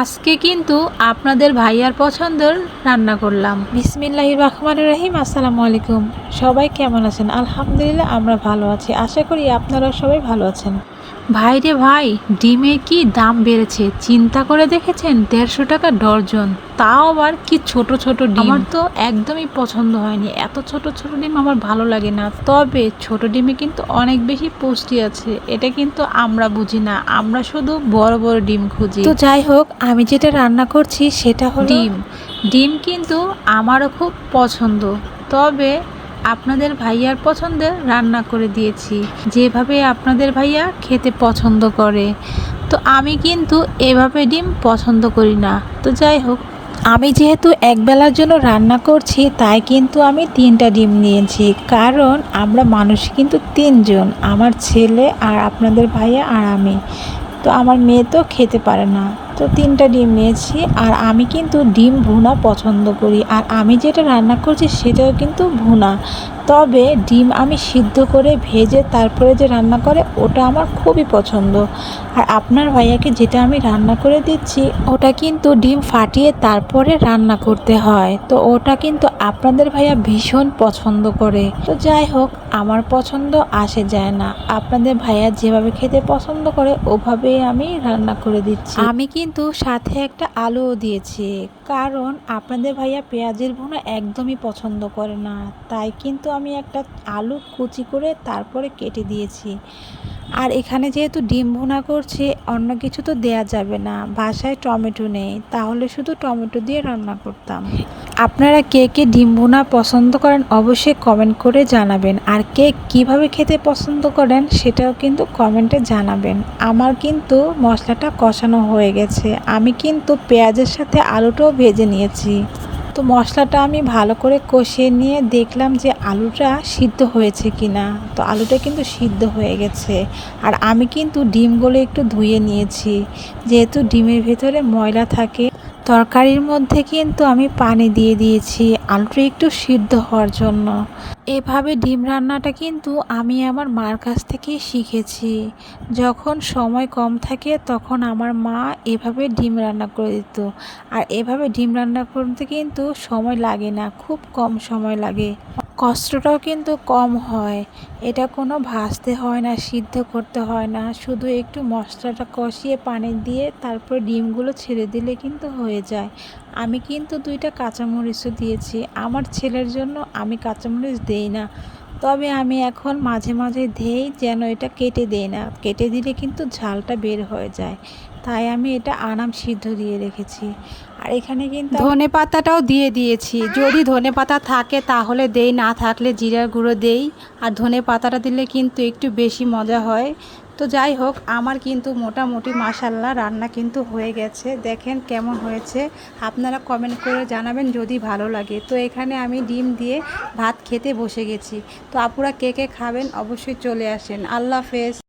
আজকে কিন্তু আপনাদের ভাইয়ার পছন্দের রান্না করলাম। বিসমিল্লাহ রহমান রহিম, আসসালামু আলাইকুম। সবাই কেমন আছেন? আলহামদুলিল্লাহ, আমরা ভালো আছি। আশা করি আপনারা সবাই ভালো আছেন। ভাই রে ভাই ডিমের কি দাম বেড়েছে? চিন্তা করে দেখেছেন? দেড়শো টাকা ডর্জন। তাও আবার কি ছোট ছোট ডিম? আমার তো একদমই পছন্দ হয়নি। এত ছোট ছোট ডিম আমার ভালো লাগে না। তবে ছোট ডিমে কিন্তু অনেক বেশি পুষ্টি আছে। এটা কিন্তু আমরা বুঝি না। আমরা শুধু বড় বড় ডিম খুঁজি। তো যাই হোক আমি যেটা রান্না করছি সেটা হলো ডিম। ডিম কিন্তু আমারও খুব পছন্দ। তবে আপনাদের ভাইয়ার পছন্দের রান্না করে দিয়েছি। যেভাবে আপনাদের ভাইয়া খেতে পছন্দ করে। তো আমি কিন্তু এভাবে ডিম পছন্দ করি না। তো যাই হোক, আমি যেহেতু একবেলার জন্য রান্না করছি, তাই কিন্তু আমি তিনটা ডিম নিয়েছি। কারণ আমরা মানুষ কিন্তু তিনজন, আমার ছেলে আর আপনাদের ভাইয়া আর আমি। তো আমার মেয়ে তো খেতে পারে না। তো তিনটা ডিম নিয়েছি আর আমি কিন্তু ডিম ভুনা পছন্দ করি আর আমি যেটা রান্না করছি সেটাও কিন্তু ভুনা। তবে ডিম আমি সিদ্ধ করে ভেজে তারপরে যে রান্না করে ওটা আমার খুবই পছন্দ। আর আপনার ভাইয়াকে যেটা আমি রান্না করে দিচ্ছি ওটা কিন্তু ডিম ফাটিয়ে তারপরে রান্না করতে হয়। তো ওটা কিন্তু আপনাদের ভাইয়া ভীষণ পছন্দ করে। তো যাই হোক, আমার পছন্দ আসে যায় না। আপনাদের ভাইয়া যেভাবে খেতে পছন্দ করে ওভাবেই আমি রান্না করে দিচ্ছি। আমি কিন্তু সাথে একটা আলুও দিয়েছে। কারণ আপনাদের ভাইয়া পেঁয়াজের ভুনা একদমই পছন্দ করে না। তাই কিন্তু আমি একটা আলু কুচি করে তারপরে কেটে দিয়েছি। আর এখানে যেহেতু ডিম ভুনা করছি, অন্য কিছু তো দেয়া যাবে না। বাসায় টমেটো নেই, তাহলে শুধু টমেটো দিয়ে রান্না করতাম। আপনারা কে কে ডিম ভুনা পছন্দ করেন অবশ্যই কমেন্ট করে জানাবেন। আর কে কীভাবে খেতে পছন্দ করেন সেটাও কিন্তু কমেন্টে জানাবেন। আমার কিন্তু মশলাটা কষানো হয়ে গেছে। আমি কিন্তু পেঁয়াজের সাথে আলুটাও ভেজে নিয়েছি। তো মশলাটা আমি ভালো করে কষিয়ে নিয়ে দেখলাম যে আলুটা সিদ্ধ হয়েছে কি না তো আলুটা কিন্তু সিদ্ধ হয়ে গেছে। আর আমি কিন্তু ডিমগুলো একটু ধুয়ে নিয়েছি। যেহেতু ডিমের ভেতরে ময়লা থাকে তরকারির মধ্যে কিন্তু আমি পানি দিয়ে দিয়েছি, আলুটা একটু সিদ্ধ হওয়ার জন্য। এভাবে ডিম রান্নাটা কিন্তু আমি আমার মার কাছ থেকেই শিখেছি। যখন সময় কম থাকে তখন আমার মা এভাবে ডিম রান্না করে দিত। আর এভাবে ডিম রান্না করতে কিন্তু সময় লাগে না, খুব কম সময় লাগে। কষ্টটাও কিন্তু কম হয়। এটা কোনো ভাজতে হয় না, সিদ্ধ করতে হয় না। শুধু একটু মশলাটা কষিয়ে পানি দিয়ে তারপর ডিমগুলো ছেড়ে দিলে কিন্তু হয়ে যায়। আমি কিন্তু দুইটা কাঁচামরিচও দিয়েছি। আমার ছেলের জন্য আমি কাঁচামরিচ দেই না। তবে আমি এখন মাঝে মাঝে ধেই যেন এটা কেটে দেই না। কেটে দিলে কিন্তু ঝালটা বের হয়ে যায়। তাই আমি এটা আরাম সিদ্ধ দিয়ে রেখেছি। আর এখানে কিন্তু ধনে পাতাটাও দিয়ে দিয়েছি। যদি ধনে পাতা থাকে তাহলে দেই, না থাকলে জিরার গুঁড়ো দেই। আর ধনে পাতাটা দিলে কিন্তু একটু বেশি মজা হয়। তো যাই হোক, আমার কিন্তু মোটামুটি মাসাল্লাহ রান্না কিন্তু হয়ে গেছে। দেখেন কেমন হয়েছে। আপনারা কমেন্ট করে জানাবেন যদি ভালো লাগে। তো এখানে আমি ডিম দিয়ে ভাত খেতে বসে গেছি। তো আপুরা কে কে খাবেন অবশ্যই চলে আসেন। আল্লাহ হাফেজ।